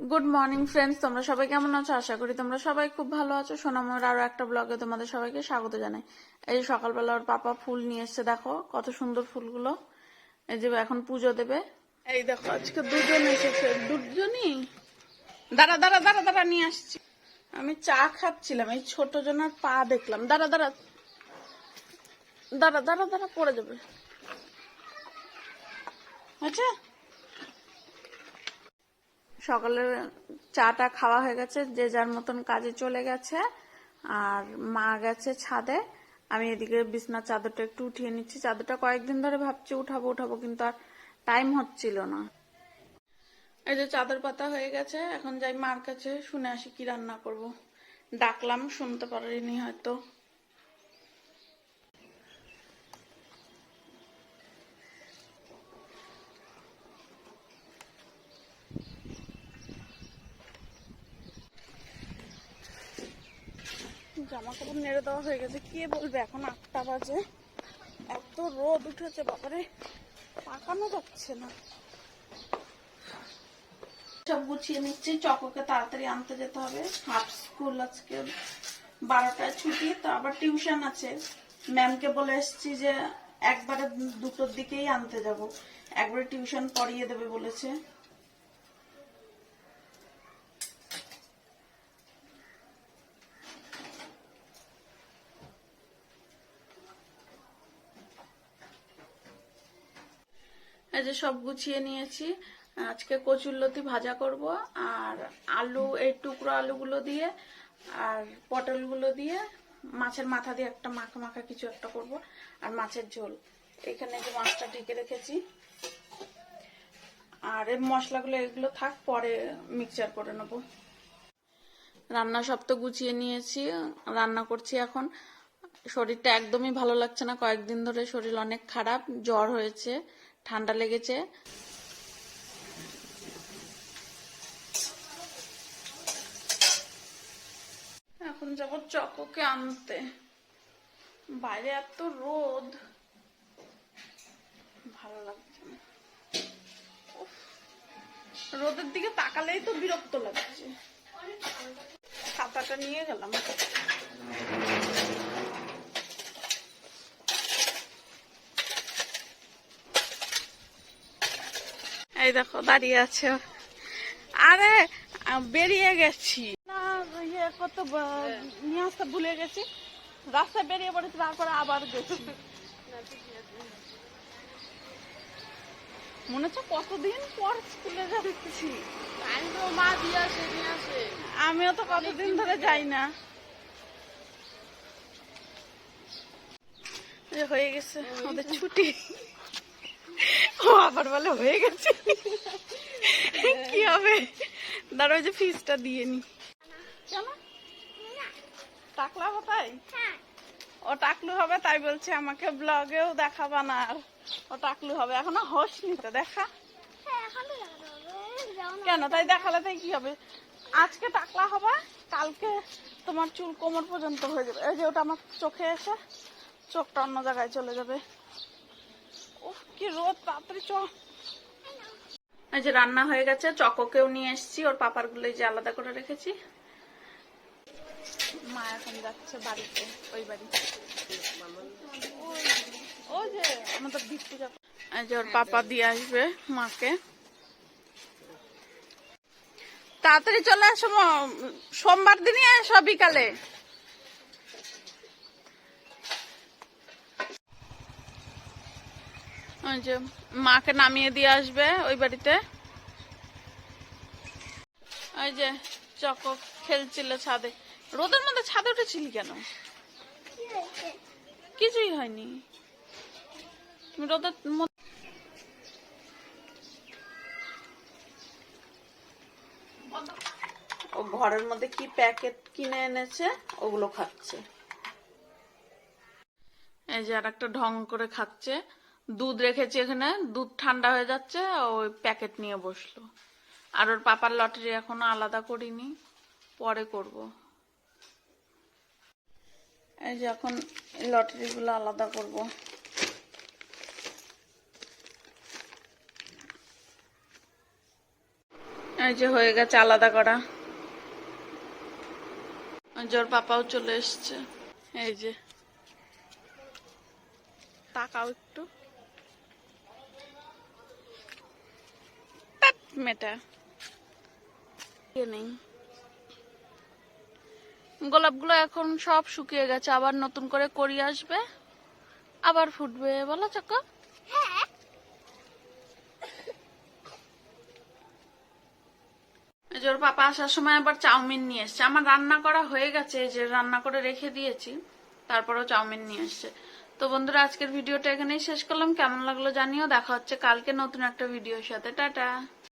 Good morning friends তোমরা সবাই কেমন আছো? আশা করি তোমরা সবাই খুব ভালো আছো। সোনাময়ের আরও একটা ব্লগে তোমাদের সবাইকে স্বাগত জানাই। এই যে সকালবেলা ওর পাপা ফুল নিয়ে এসছে, দেখো কত সুন্দর ফুলগুলো। এই যে এখন পুজো দেবে। এই দেখো, আজকে দুজন এসেছে। দুজনই? দাঁড়া দাঁড়া দাঁড়া দাঁড়া, নিয়ে আসছি। আমি চা খাচ্ছিলাম, এই ছোট জনের পা দেখলাম। দাঁড়া দাঁড়া। দাঁড়া দাঁড়া দাঁড়া, পড়ে যাবে। আচ্ছা। সকালে চাটা খাওয়া হয়ে গেছে, যে যার মতন কাজে চলে গেছে, আর মা গেছে ছাদে। আমি এদিকে বিছনার চাদরটা একটু উঠিয়ে নিচ্ছি। চাদরটা কয়েকদিন ধরে ভাবছি উঠাবো উঠাবো, কিন্তু আর টাইম হচ্ছিল না। এই যে চাদর পাতা হয়ে গেছে, এখন যাই মার কাছে শুনে আসি কি রান্না করব। ডাকলাম, শুনতে পারিনি হয়তো। জামা কাপড় নেড়ে দেওয়া হয়ে গেছে। কে বলবে? এখন আটটা বাজে। এত রোদ উঠেছে, বাবারে। পাকানো যাচ্ছে না। সব গুছিয়ে নিচ্ছি। চককে তাড়াতাড়ি আনতে যেতে হবে। হাফ স্কুল আজকে বারোটায় ছুটি, তো আবার টিউশন আছে। ম্যামকে বলে এসেছি যে, একবারে দুটোর দিকেই আনতে যাব। একবারে টিউশন পড়িয়ে দেবে বলেছে। এই যে সব গুছিয়ে নিয়েছি। আজকে কচুরলতি ভাজা করব আর আলু, এই টুকরো আলুগুলো দিয়ে আর পটলগুলো দিয়ে মাছের মাথা দিয়ে একটা মাখা মাখা কিছু একটা করব আর মাছের ঝোল। এখানে যে মাছটা ঢেকে রেখেছি। আর এই মশলাগুলো, এগুলো থাক, পরে মিক্সচার করে নেব। রান্না সব তো গুছিয়ে নিয়েছি, রান্না করছি এখন। শরীরটা একদমই ভালো লাগছে না, কয়েকদিন ধরে শরীর অনেক খারাপ, জ্বর হয়েছে। ঠান্ডা লেগেছে। এখন যাব চকোকে আনতে। বাইরে এত রোদ। ভালো লাগছে না। রোদের দিকে তাকালেই তো বিরক্ত লাগছে। খাতাটা নিয়ে গেলাম। এই দেখো দাঁড়িয়ে আছে। আরে বেরিয়ে গেছি। না ইয়ে কত নিয়ে আসতে ভুলে গেছি। রাস্তায় বেরিয়ে পড়েছি তারপরে আবার গেছি। মনে হচ্ছে কতদিন পর স্কুলে যাচ্ছি। আমিও তো কতদিন ধরে যাই না। হয়ে গেছে ওদের ছুটি। ও আবার বলে হয়ে গেছে। কি হবে? দাঁড়া ওই যে ফিসটা দিয়ে নি। টাকলা তাই ও টাকলু হবে তাই বলছে আমাকে ব্লগেও দেখাবা না আর। ও টাকলু হবে এখনও হসনি তো দেখা। কেন? তাই দেখালে তাই কি হবে? আজকে টাকলা হবে কালকে তোমার চুল কোমর পর্যন্ত হয়ে যাবে। এই যে ওটা আমার চোখে এসে চোখটা অন্য জায়গায় চলে যাবে। কি রোদ তাড়াতাড়ি চ এই যে রান্না হয়ে গেছে চকোকেও নিয়ে এসেছি ওর পাপারগুলো যে আলাদা করে রেখেছি। মা এখন যাচ্ছে বাড়িতে ওই বাড়ি। ওই যে আমাদের ভিত্তি এই যে ওর পাপা দিয়ে আসবে মাকে। তাড়াতাড়ি চলে আসো সোমবার দিনই এসো বিকালে। ওই যে মাকে নামিয়ে দিয়ে আসবে ওই বাড়িতে। ওই যে চক খেলছিল ছাদে। রোদের মধ্যে ছাদে উঠেছিলি কেন? কিছুই হয়নি। তুমি রোদের ও ঘরের মধ্যে কি প্যাকেট কিনে এনেছে ওগুলো খাচ্ছে। এই যে আর একটা ঢং করে খাচ্ছে। দুধ রেখেছি এখানে, দুধ ঠান্ডা হয়ে যাচ্ছে, ওই প্যাকেট নিয়ে বসল। আর ওর পাপার লটারি এখনও আলাদা করিনি, পরে করব। এই যে এখন লটারি গুলো আলাদা করব। এই যে হয়ে গেছে আলাদা করা। যে পাপাও চলে এসছে। এই যে। তাকাও একটু। নেই। গোলাপগুলো এখন সব শুকিয়ে গেছে আবার নতুন করে করি আসবে আবার ফুটবে বলো চাকা। এই যে ওর পাপা আসার সময় আবার চাউমিন নিয়ে এসছে। আমার রান্না করা হয়ে গেছে এই যে রান্না করে রেখে দিয়েছি তারপরেও চাউমিন নিয়ে এসছে। তো বন্ধুরা আজকের ভিডিওটা এখানেই শেষ করলাম। কেমন লাগল জানিও। দেখা হচ্ছে কালকে নতুন একটা ভিডিওর সাথে। টাটা।